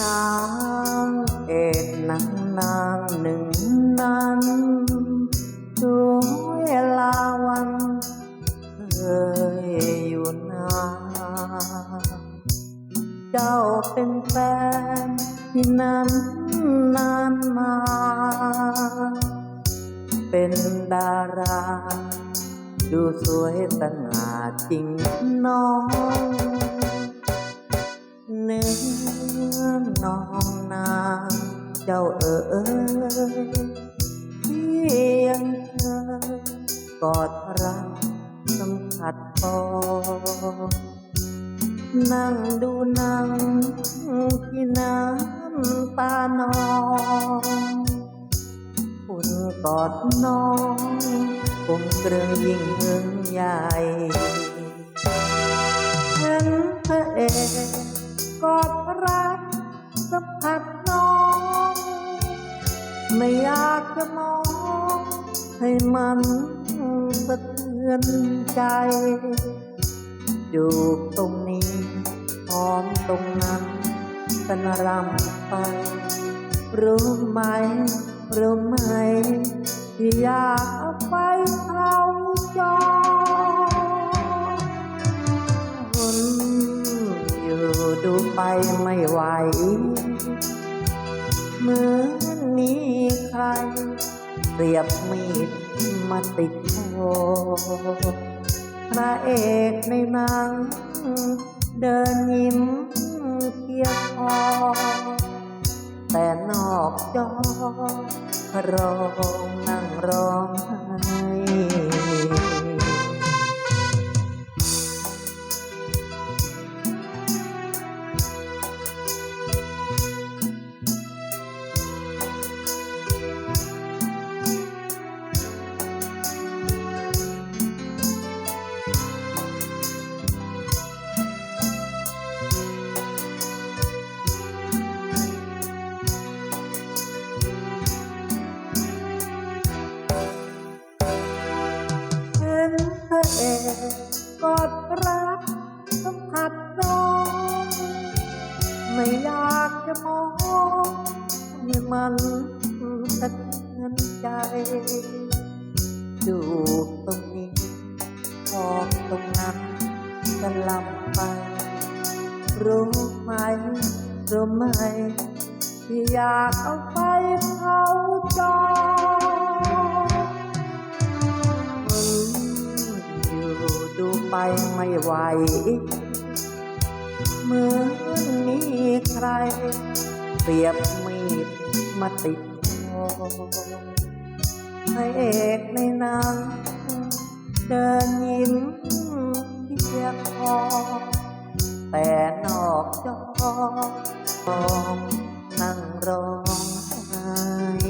นางเอกนางนางหนึ่งนั้นสวยลาวันเคยอยู่นานเจ้าเป็นแฟนที่นั้นนานมา เป็นดารา ดูสวยสง่าจริงน้อง กอดรักสัมผัสปอนั่งดูหนังที่น้ำตานองคุณกอดน้องคงเกรงยิ่งหึงใหญ่เห็นพระเอกกอดรักสัมผัสน้อง ไม่อยากจะมองให้มัน สะเทือนใจอยู่ตรงนี้พร้อมตรงนั้นเป็นรำไป รู้ไหม รู้ไหมที่อยากไปเขาจอทนอยู่ดูไปไม่ไหว เหมือนมีใครเปรียบมีด มาติดคอพระเอกในหนัง เดินยิ้มเพียคอ แต่นอกจอร้องนั่งร้องไห้ มันสะเทือนใจดูตรงนี้พอตรงนั้นจะลำไป รู้ไหมรู้ไหมที่อยากเอาไปเผาจออยู่ดูไปไม่ไหวเหมือนมีใครเปรียบมีด มาติดคอพระเอกในหนังเดินยิ้มเพียกคอแต่นอกจอนั่งร้องไห้